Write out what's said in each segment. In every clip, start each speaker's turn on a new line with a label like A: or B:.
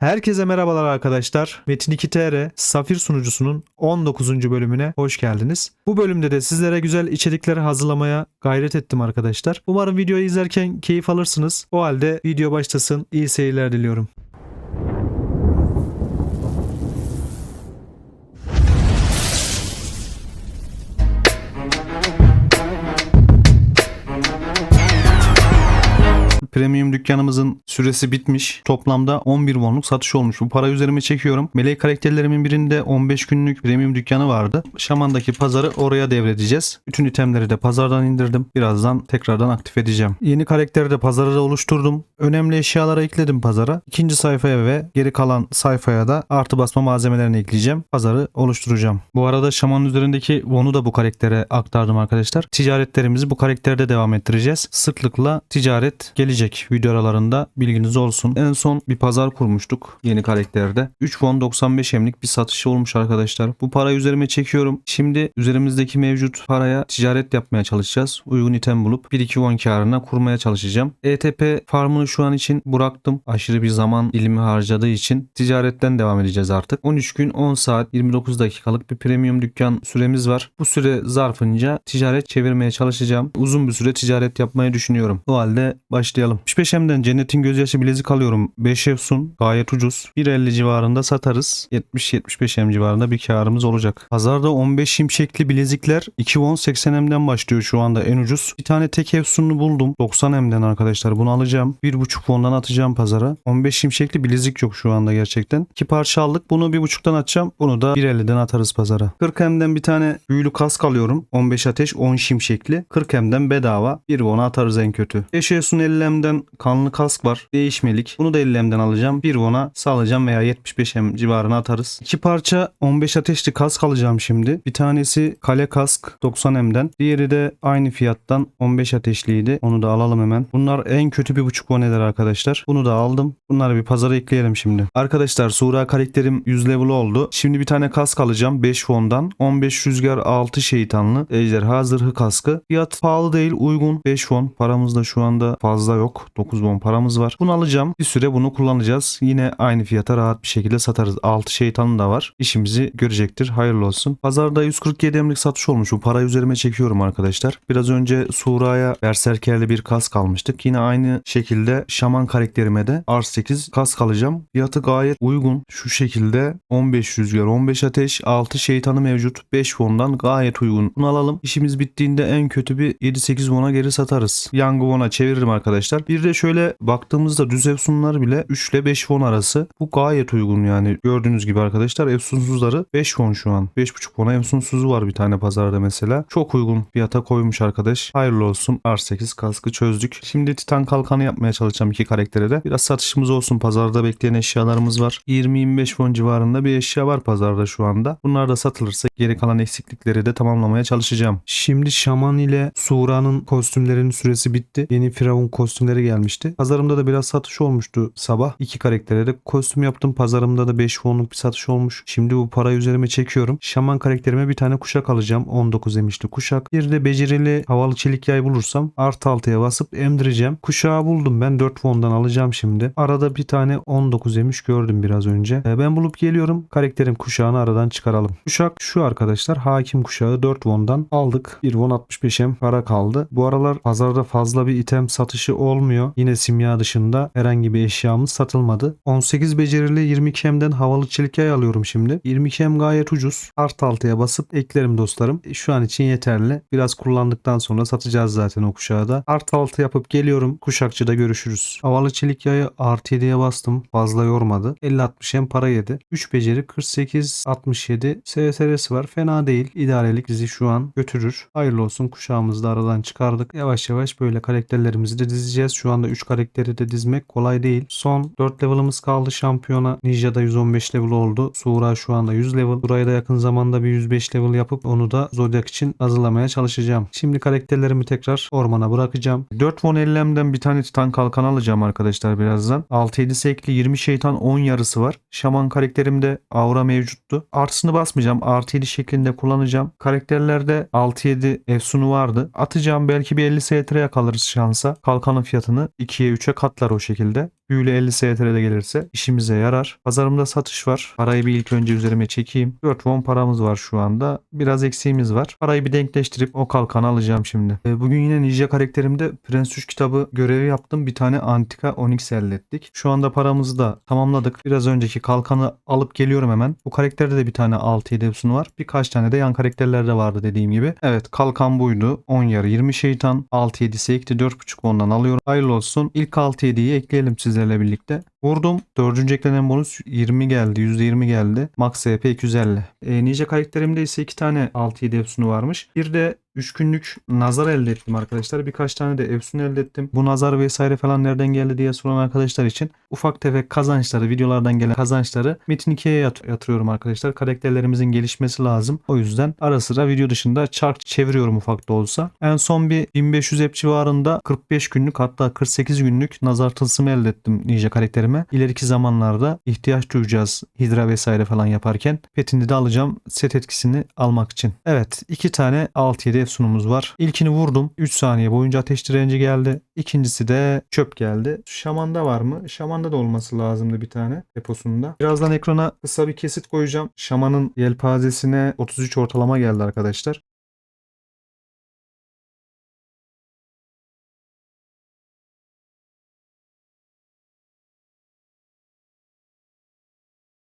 A: Herkese merhabalar arkadaşlar. Metin 2TR Safir sunucusunun 19. bölümüne hoş geldiniz. Bu bölümde de sizlere güzel içerikleri hazırlamaya gayret ettim arkadaşlar. Umarım videoyu izlerken keyif alırsınız. O halde video başlasın. İyi seyirler diliyorum. Premium dükkanımızın süresi bitmiş. Toplamda 11 wonluk satış olmuş. Bu para üzerime çekiyorum. Melek karakterlerimin birinde 15 günlük premium dükkanı vardı. Şaman'daki pazarı oraya devredeceğiz. Bütün itemleri de pazardan indirdim. Birazdan tekrardan aktif edeceğim. Yeni karakteri de pazara da oluşturdum. Önemli eşyaları ekledim pazara. İkinci sayfaya ve geri kalan sayfaya da artı basma malzemelerini ekleyeceğim. Pazarı oluşturacağım. Bu arada Şaman'ın üzerindeki won'u da bu karaktere aktardım arkadaşlar. Ticaretlerimizi bu karakterde devam ettireceğiz. Sıklıkla ticaret gelecek video aralarında bilginiz olsun. En son bir pazar kurmuştuk yeni karakterde. 3 won 95 emlik bir satış olmuş arkadaşlar. Bu parayı üzerime çekiyorum. Şimdi üzerimizdeki mevcut paraya ticaret yapmaya çalışacağız. Uygun item bulup 1-2 won karına kurmaya çalışacağım. ETP farmını şu an için bıraktım. Aşırı bir zaman dilimi harcadığı için ticaretten devam edeceğiz artık. 13 gün 10 saat 29 dakikalık bir premium dükkan süremiz var. Bu süre zarfınca ticaret çevirmeye çalışacağım. Uzun bir süre ticaret yapmayı düşünüyorum. O halde başlayalım. 65M'den Cennetin Gözyaşı bilezik alıyorum. 5 Efsun gayet ucuz. 1.50 civarında satarız. 70-75M civarında bir karımız olacak. Pazarda 15 şimşekli bilezikler 2 won 80M'den başlıyor şu anda en ucuz. Bir tane tek Efsun'u buldum. 90M'den arkadaşlar bunu alacağım. 1.5 won'dan atacağım pazara. 15 şimşekli bilezik yok şu anda gerçekten. 2 parça aldık. Bunu 1.5'tan atacağım. Bunu da 1.50'den atarız pazara. 40M'den bir tane büyülü kask alıyorum. 15 ateş 10 şimşekli. 40M'den bedava. 1 won'a atarız en kötü. 5 Efsun 50M'den kanlı kask var. Değişmelik. Bunu da 50M'den alacağım. 1 won'a salacağım veya 75M civarına atarız. 2 parça 15 ateşli kask alacağım şimdi. Bir tanesi kale kask 90M'den. Diğeri de aynı fiyattan 15 ateşliydi. Onu da alalım hemen. Bunlar en kötü 1.5 won eder arkadaşlar. Bunu da aldım. Bunları bir pazara ekleyelim şimdi. Arkadaşlar Sura karakterim 100 level oldu. Şimdi bir tane kask alacağım 5 won'dan. 15 rüzgar 6 şeytanlı ejderha zırhı kaskı. Fiyat pahalı değil uygun. 5 won. Paramız da şu anda fazla yok. 9 won paramız var. Bunu alacağım. Bir süre bunu kullanacağız. Yine aynı fiyata rahat bir şekilde satarız. 6 şeytanı da var. İşimizi görecektir. Hayırlı olsun. Pazarda 147 emlik satış olmuş. Bu parayı üzerime çekiyorum arkadaşlar. Biraz önce Sura'ya berserkerli bir kask almıştık. Yine aynı şekilde şaman karakterime de R8 kask alacağım. Fiyatı gayet uygun. Şu şekilde 15 rüzgar, 15 ateş, 6 şeytanı mevcut. 5 won'dan gayet uygun. Bunu alalım. İşimiz bittiğinde en kötü bir 7-8 won'a geri satarız. Young won'a çeviririm arkadaşlar. Bir de şöyle baktığımızda düz Efsunlar bile 3 ile 5 won arası. Bu gayet uygun yani. Gördüğünüz gibi arkadaşlar Efsunsuzları 5 won şu an. 5.5 won'a Efsunsuzu var bir tane pazarda mesela. Çok uygun fiyata koymuş arkadaş. Hayırlı olsun. R8 kaskı çözdük. Şimdi Titan kalkanı yapmaya çalışacağım iki karaktere de. Biraz satışımız olsun. Pazarda bekleyen eşyalarımız var. 20-25 won civarında bir eşya var pazarda şu anda. Bunlar da satılırsa geri kalan eksiklikleri de tamamlamaya çalışacağım. Şimdi Şaman ile Sura'nın kostümlerinin süresi bitti. Yeni Firavun kostümleri gelmişti. Pazarımda da biraz satış olmuştu sabah. İki karaktere de kostüm yaptım. Pazarımda da 5 wonluk bir satış olmuş. Şimdi bu parayı üzerime çekiyorum. Şaman karakterime bir tane kuşak alacağım. 19 emişli kuşak. Bir de becerili havalı çelik yay bulursam artı 6'ya basıp emdireceğim. Kuşağı buldum ben 4 won'dan alacağım şimdi. Arada bir tane 19 emiş gördüm biraz önce. E, Ben bulup geliyorum. Karakterin kuşağını aradan çıkaralım. Kuşak şu arkadaşlar. Hakim kuşağı 4 won'dan aldık. 1 won 65'em para kaldı. Bu aralar pazarda fazla bir item satışı olmuyor. Yine simya dışında herhangi bir eşyamız satılmadı. 18 becerili 22M'den havalı çelik yay alıyorum şimdi. 22M gayet ucuz. Art 6'ya basıp eklerim dostlarım. E, Şu an için yeterli. Biraz kullandıktan sonra satacağız zaten o kuşağı da. Art 6 yapıp geliyorum. Kuşakçıda görüşürüz. Havalı çelik yayı artı 7'ye bastım. Fazla yormadı. 50-60 M para yedi. 3 beceri 48-67 SSR'si var. Fena değil. İdarelik bizi şu an götürür. Hayırlı olsun kuşağımızı da aradan çıkardık. Yavaş yavaş böyle karakterlerimizi de dizeceğiz. Şu anda 3 karakteri de dizmek kolay değil. Son 4 level'ımız kaldı şampiyona. Ninja'da 115 level oldu. Sura şu anda 100 level. Burayı da yakın zamanda bir 105 level yapıp onu da Zodiac için hazırlamaya çalışacağım. Şimdi karakterlerimi tekrar ormana bırakacağım. 4 won 50'den bir tane titan kalkan alacağım arkadaşlar birazdan. 6-7 sekli 20 şeytan 10 yarısı var. Şaman karakterimde aura mevcuttu. Artısını basmayacağım. Artı 7 şeklinde kullanacağım. Karakterlerde 6-7 efsunu vardı. Atacağım belki bir 50 STR'ye kalırız şansa. Kalkanın fiyatını 2'ye 3'e katlar o şekilde. Büyülü 50 STR'de gelirse işimize yarar. Pazarımda satış var. Parayı bir ilk önce üzerime çekeyim. 4 won paramız var şu anda. Biraz eksiğimiz var. Parayı bir denkleştirip o kalkanı alacağım şimdi. E, bugün yine Ninja karakterimde Prens 3 kitabı görevi yaptım. Bir tane antika Onyx elde ettik. Şu anda paramızı da tamamladık. Biraz önceki kalkanı alıp geliyorum hemen. Bu karakterde de bir tane 6-7 efsun var. Birkaç tane de yan karakterler de vardı dediğim gibi. Evet kalkan buydu. 10 yarı 20 şeytan. 6-7'si ekti 4.5 ondan alıyorum. Hayırlı olsun. İlk 6-7'yi ekleyelim sizlerle birlikte. Vurdum. Dördüncü eklenen bonus 20 geldi. %20 geldi. Max SP 250. E, Ninja karakterimde ise 2 tane 6-7 efsunu varmış. Bir de 3 günlük nazar elde ettim arkadaşlar. Birkaç tane de efsun elde ettim. Bu nazar vesaire falan nereden geldi diye soran arkadaşlar için ufak tefek kazançları, videolardan gelen kazançları Metin 2'ye yat- yatırıyorum arkadaşlar. Karakterlerimizin gelişmesi lazım. O yüzden ara sıra video dışında çark çeviriyorum ufak da olsa. En son bir 1500 ep civarında 45 günlük hatta 48 günlük nazar tılsımı elde ettim Ninja karakterime. İleriki zamanlarda ihtiyaç duyacağız hidra vesaire falan yaparken. Petini de alacağım set etkisini almak için. Evet iki tane 6-7 efsunumuz var. İlkini vurdum. 3 saniye boyunca ateş direnci geldi. İkincisi de çöp geldi. Şaman'da var mı? Şaman'da da olması lazımdı bir tane deposunda. Birazdan ekrana kısa bir kesit koyacağım. Şaman'ın yelpazesine 33 ortalama geldi arkadaşlar.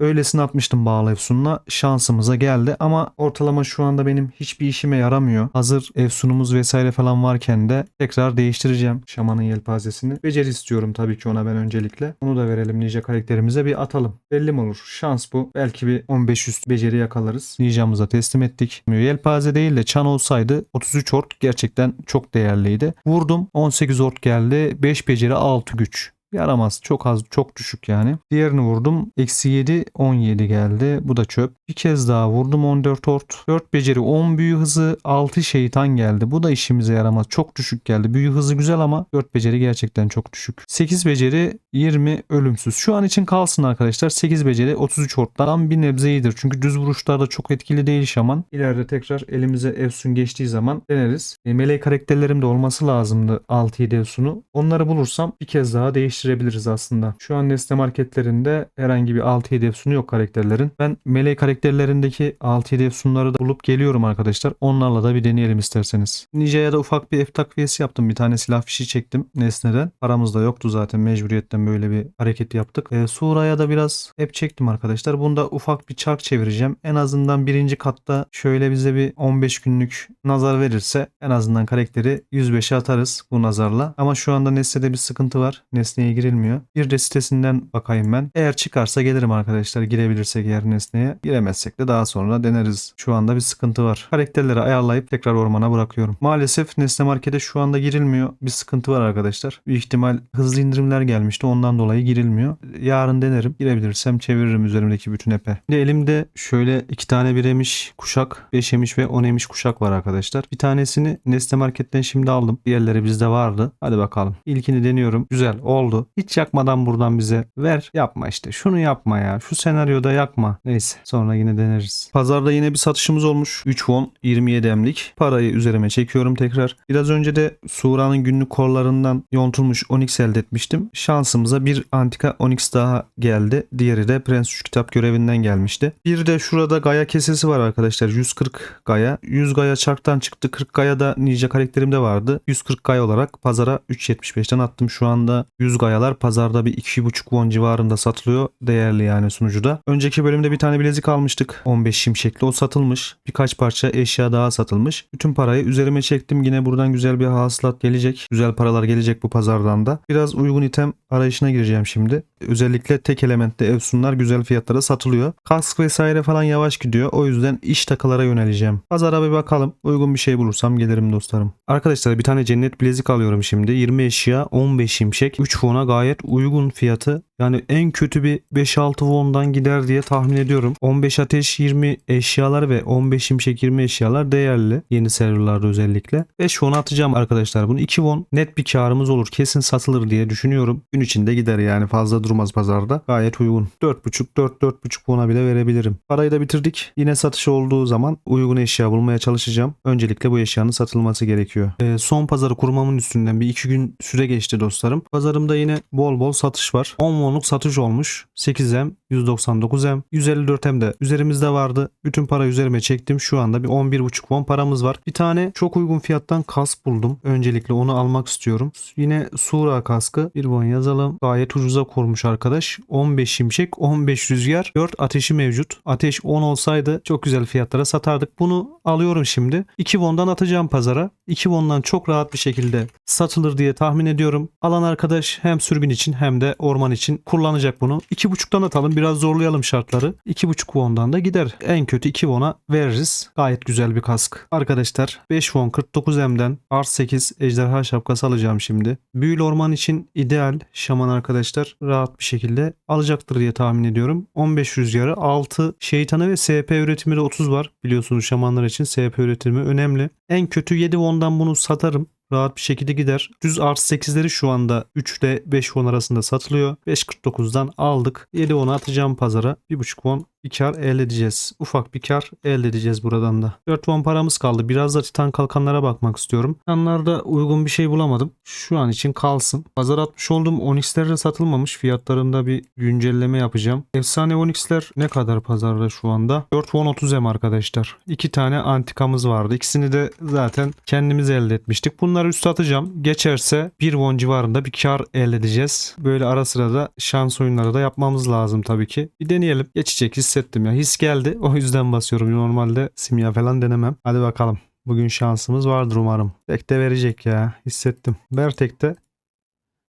A: Öylesine atmıştım bağlı Efsun'la. Şansımıza geldi ama ortalama şu anda benim hiçbir işime yaramıyor. Hazır Efsun'umuz vesaire falan varken de tekrar değiştireceğim Şaman'ın yelpazesini. Beceri istiyorum tabii ki ona ben öncelikle. Onu da verelim Ninja karakterimize bir atalım. Belli mi olur? Şans bu. Belki bir 15 üst beceri yakalarız. Ninja'mıza teslim ettik. Yelpaze değil de çan olsaydı 33 ort gerçekten çok değerliydi. Vurdum 18 ort geldi. 5 beceri 6 güç. Yaramaz. Çok az, çok düşük yani. Diğerini vurdum. Eksi 7, 17 geldi. Bu da çöp. Bir kez daha vurdum 14 ort. 4 beceri, 10 büyü hızı, 6 şeytan geldi. Bu da işimize yaramaz. Çok düşük geldi. Büyü hızı güzel ama 4 beceri gerçekten çok düşük. 8 beceri, 20 ölümsüz. Şu an için kalsın arkadaşlar. 8 beceri, 33 orttan bir nebze iyidir. Çünkü düz vuruşlarda çok etkili değil şaman. İleride tekrar elimize Efsun geçtiği zaman deneriz. E, melek karakterlerim de olması lazımdı 6-7 Efsun'u. Onları bulursam bir kez daha değiştirebiliriz aslında. Şu an Nesne marketlerinde herhangi bir 6-7 Efsun'u yok karakterlerin. Ben melek karakterlerindeki 6-7 Efsun'ları da bulup geliyorum arkadaşlar. Onlarla da bir deneyelim isterseniz. Ninja'ya da ufak bir F takviyesi yaptım. Bir tane silah fişi çektim Nesne'den. Paramız da yoktu zaten mecburiyetten böyle bir hareket yaptık. E, Sura'ya da biraz F çektim arkadaşlar. Bunda ufak bir çark çevireceğim. En azından birinci katta şöyle bize bir 15 günlük nazar verirse en azından karakteri 105'e atarız bu nazarla. Ama şu anda Nesne'de bir sıkıntı var. Nesne'ye girilmiyor. Bir de sitesinden bakayım ben. Eğer çıkarsa gelirim arkadaşlar. Girebilirsek eğer Nesne'ye. Giremezsek de daha sonra deneriz. Şu anda bir sıkıntı var. Karakterleri ayarlayıp tekrar ormana bırakıyorum. Maalesef Nesne Market'e şu anda girilmiyor. Bir sıkıntı var arkadaşlar. Büyük ihtimal hızlı indirimler gelmişti. Ondan dolayı girilmiyor. Yarın denerim. Girebilirsem çeviririm üzerimdeki bütün epe. De elimde şöyle iki tane bir emiş kuşak, beş emiş ve on emiş kuşak var arkadaşlar. Bir tanesini Nesne Market'ten şimdi aldım. Diğerleri bizde vardı. Hadi bakalım. İlkini deniyorum. Güzel oldu. Hiç yakmadan buradan bize ver. Yapma işte. Şunu yapma ya. Şu senaryoda yakma. Neyse. Sonra yine deneriz. Pazarda yine bir satışımız olmuş. 3 won 27 emlik. Parayı üzerime çekiyorum tekrar. Biraz önce de Sura'nın günlük korlarından yontulmuş Onyx elde etmiştim. Şansımıza bir antika Onyx daha geldi. Diğeri de Prens 3 kitap görevinden gelmişti. Bir de şurada Gaya kesesi var arkadaşlar. 140 Gaya. 100 Gaya çarktan çıktı. 40 Gaya da Ninja karakterimde vardı. 140 Gaya olarak pazara 3.75'ten attım. Şu anda 100 Gayalar pazarda bir 2.5 won civarında satılıyor. Değerli yani sunucuda. Önceki bölümde bir tane bilezik almıştık. 15 şimşekli. O satılmış. Birkaç parça eşya daha satılmış. Bütün parayı üzerime çektim. Yine buradan güzel bir hasılat gelecek. Güzel paralar gelecek bu pazardan da. Biraz uygun item arayışına gireceğim şimdi. Özellikle tek elementte Efsunlar güzel fiyatlara satılıyor. Kask vesaire falan yavaş gidiyor. O yüzden iş takılara yöneleceğim. Pazara bir bakalım. Uygun bir şey bulursam gelirim dostlarım. Arkadaşlar bir tane cennet bilezik alıyorum şimdi. 20 eşya 15 şimşek. 3 fona gayet uygun fiyatı. Yani en kötü bir 5-6 won'dan gider diye tahmin ediyorum. 15 ateş 20 eşyalar ve 15 şimşek 20 eşyalar değerli. Yeni serverlarda özellikle. 5 won atacağım arkadaşlar. Bunu 2 won net bir karımız olur. Kesin satılır diye düşünüyorum. Gün içinde gider yani fazla durmaz pazarda. Gayet uygun. 4.5 4-4.5 won'a bile verebilirim. Parayı da bitirdik. Yine satış olduğu zaman uygun eşya bulmaya çalışacağım. Öncelikle bu eşyanın satılması gerekiyor. Ee, son pazarı kurmamın üstünden bir iki gün süre geçti dostlarım. Pazarımda yine bol bol satış var. 10 wonluk satış olmuş. 8M, 199M, 154M de üzerimizde vardı. Bütün para üzerime çektim. Şu anda bir 11.5 won paramız var. Bir tane çok uygun fiyattan kask buldum. Öncelikle onu almak istiyorum. Yine Sura kaskı. Bir won yazalım. Gayet ucuza kurmuş arkadaş. 15 şimşek, 15 rüzgar, 4 ateşi mevcut. Ateş 10 olsaydı çok güzel fiyatlara satardık. Bunu alıyorum şimdi. 2 won'dan atacağım pazara. 2 won'dan çok rahat bir şekilde satılır diye tahmin ediyorum. Alan arkadaş hem sürgün için hem de orman için kullanacak bunu. 2.5'tan atalım. Biraz zorlayalım şartları. 2.5 won'dan da gider. En kötü 2 won'a veririz. Gayet güzel bir kask. Arkadaşlar 5 won 49M'den Art 8 ejderha şapkası alacağım şimdi. Büyülü orman için ideal. Şaman arkadaşlar rahat bir şekilde alacaktır diye tahmin ediyorum. 15 rüzgarı 6 şeytanı ve SP üretimi de 30 var. Biliyorsunuz şamanlar için SP üretimi önemli. En kötü 7 won'dan bunu satarım rahat bir şekilde gider. Düz artı 8'leri şu anda 3 ile 5 won arasında satılıyor. 5.49'dan aldık. 7 won'a atacağım pazara. 1.5 won bir kar elde edeceğiz. Ufak bir kar elde edeceğiz buradan da. 4 won paramız kaldı. Biraz da titan kalkanlara bakmak istiyorum. Titanlarda uygun bir şey bulamadım. Şu an için kalsın. Pazar atmış olduğum Onyx'ler de satılmamış. Fiyatlarında bir güncelleme yapacağım. Efsane Onyx'ler ne kadar pazarda şu anda? 4 won 30 M arkadaşlar. 2 tane antikamız vardı. İkisini de zaten kendimiz elde etmiştik. Bunları üst atacağım. Geçerse 1 won civarında bir kar elde edeceğiz. Böyle ara sıra da şans oyunları da yapmamız lazım tabii ki. Bir deneyelim. Geçecek hissettim ya. His geldi. O yüzden basıyorum. Normalde simya falan denemem. Hadi bakalım. Bugün şansımız vardır umarım. Tek de verecek ya. Hissettim. Ver tek de.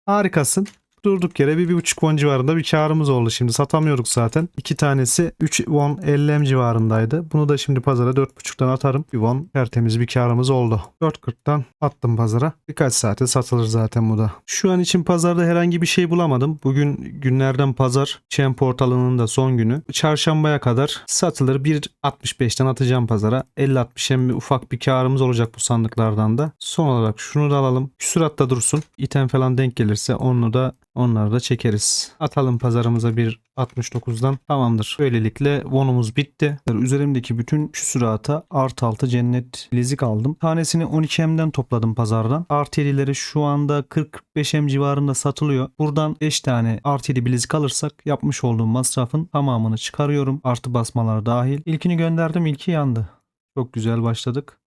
A: Harikasın. Durduk yere bir, bir buçuk won civarında bir karımız oldu şimdi. Satamıyorduk zaten. İki tanesi 3 won 50 m civarındaydı. Bunu da şimdi pazara 4.5'tan atarım. Bir won tertemiz bir karımız oldu. 4.40'tan attım pazara. Birkaç saate satılır zaten bu da. Şu an için pazarda herhangi bir şey bulamadım. Bugün günlerden pazar. Chain portalının da son günü. Çarşambaya kadar satılır. 1.65'ten atacağım pazara. 50-60 m bir ufak bir karımız olacak bu sandıklardan da. Son olarak şunu da alalım. Küsuratta dursun. İtem falan denk gelirse onu da Onları da çekeriz. Atalım pazarımıza bir 69'dan tamamdır. Böylelikle wonumuz bitti. Üzerimdeki bütün küsurata artı altı cennet bilezik aldım. Tanesini 12M'den topladım pazardan. Artı 7'leri şu anda 45M civarında satılıyor. Buradan 5 tane artı 7 bilezik alırsak yapmış olduğum masrafın tamamını çıkarıyorum. Artı basmalar dahil. İlkini gönderdim ilki yandı. Çok güzel başladık.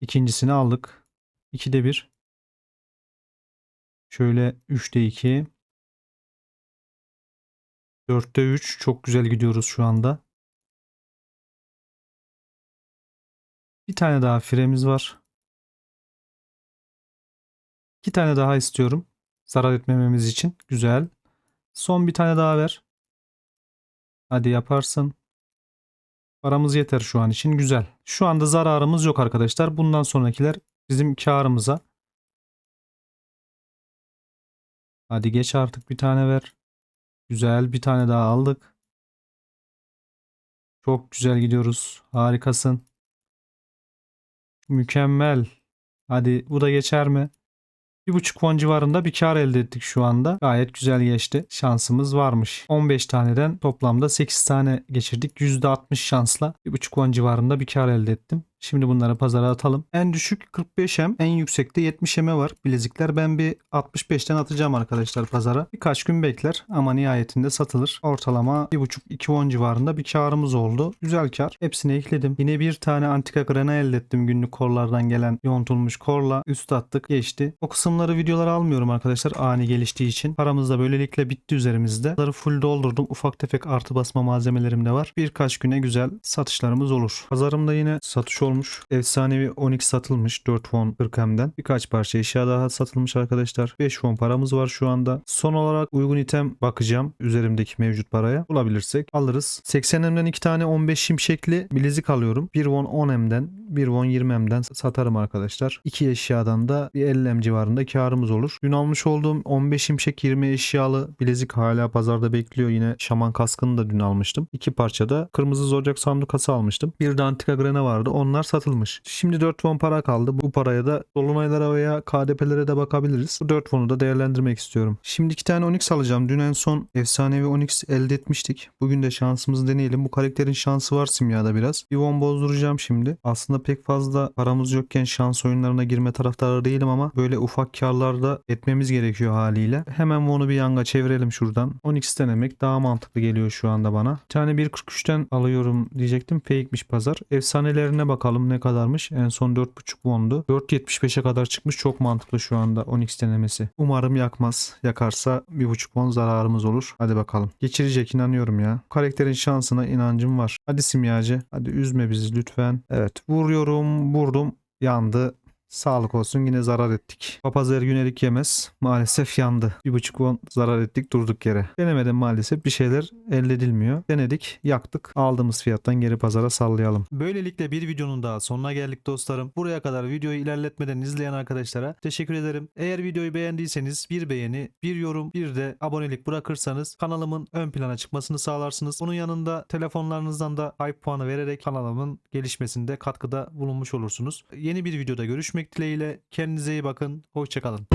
A: İkincisini aldık. 2'de 1. Şöyle 3'te 2. 4'te 3. Çok güzel gidiyoruz şu anda. Bir tane daha firemiz var. İki tane daha istiyorum. Zarar etmememiz için. Güzel. Son bir tane daha ver. Hadi yaparsın. Paramız yeter şu an için. Güzel. Şu anda zararımız yok arkadaşlar. Bundan sonrakiler bizim karımıza. Hadi geç artık bir tane ver. Güzel bir tane daha aldık. Çok güzel gidiyoruz. Harikasın. Mükemmel. Hadi bu da geçer mi? Bir buçuk won civarında bir kar elde ettik şu anda. Gayet güzel geçti. Şansımız varmış. 15 taneden toplamda 8 tane geçirdik. %60 şansla bir buçuk won civarında bir kar elde ettim. Şimdi bunları pazara atalım. En düşük 45M, en yüksekte 70M var bilezikler. Ben bir 65'ten atacağım arkadaşlar pazara. Birkaç gün bekler ama nihayetinde satılır. Ortalama 1.5-2 won civarında bir karımız oldu. Güzel kar. Hepsini ekledim. Yine bir tane antika grena elde ettim günlük korlardan gelen yontulmuş korla. Üst attık geçti. O kısımları videolara almıyorum arkadaşlar ani geliştiği için. Paramız da böylelikle bitti üzerimizde. Bunları full doldurdum. Ufak tefek artı basma malzemelerim de var. Birkaç güne güzel satışlarımız olur. Pazarımda yine satış olmuş. Efsanevi Onyx satılmış 4 won 40M'den. Birkaç parça eşya daha satılmış arkadaşlar. 5 won paramız var şu anda. Son olarak uygun item bakacağım üzerimdeki mevcut paraya. Bulabilirsek alırız. 80M'den 2 tane 15 şimşekli bilezik alıyorum. 1 won 10M'den 1 won 20 M'den satarım arkadaşlar. 2 eşyadan da bir 50 M civarında karımız olur. Dün almış olduğum 15 imşek 20 eşyalı bilezik hala pazarda bekliyor. Yine şaman kaskını da dün almıştım. İki parça da kırmızı zorcak sandukası almıştım. Bir de antika grene vardı. Onlar satılmış. Şimdi 4 won para kaldı. Bu paraya da dolunaylara veya KDP'lere de bakabiliriz. Bu 4 won'u da değerlendirmek istiyorum. Şimdi iki tane Onyx alacağım. Dün en son efsanevi Onyx elde etmiştik. Bugün de şansımızı deneyelim. Bu karakterin şansı var simyada biraz. Bir won bozduracağım şimdi. Aslında pek fazla paramız yokken şans oyunlarına girme taraftarı değilim ama böyle ufak karlarda etmemiz gerekiyor haliyle. Hemen won'u bir yanga çevirelim şuradan. Onyx denemek daha mantıklı geliyor şu anda bana. Bir tane 1.43'ten alıyorum diyecektim. Fake'miş pazar. Efsanelerine bakalım ne kadarmış. En son 4.5 won'du. 4.75'e kadar çıkmış. Çok mantıklı şu anda Onyx denemesi. Umarım yakmaz. Yakarsa 1.5 won zararımız olur. Hadi bakalım. Geçirecek inanıyorum ya. Bu karakterin şansına inancım var. Hadi simyacı. Hadi üzme bizi lütfen. Evet. Vuruyorum. Vurdum. Yandı. Sağlık olsun yine zarar ettik. Papaz her gün erik yemez. Maalesef yandı. Bir buçuk won zarar ettik durduk yere. Denemedim maalesef bir şeyler elde edilmiyor. Denedik yaktık. Aldığımız fiyattan geri pazara sallayalım. Böylelikle bir videonun daha sonuna geldik dostlarım. Buraya kadar videoyu ilerletmeden izleyen arkadaşlara teşekkür ederim. Eğer videoyu beğendiyseniz bir beğeni, bir yorum, bir de abonelik bırakırsanız kanalımın ön plana çıkmasını sağlarsınız. Bunun yanında telefonlarınızdan da hype puanı vererek kanalımın gelişmesinde katkıda bulunmuş olursunuz. Yeni bir videoda görüşmek dileğiyle. Kendinize iyi bakın. Hoşçakalın.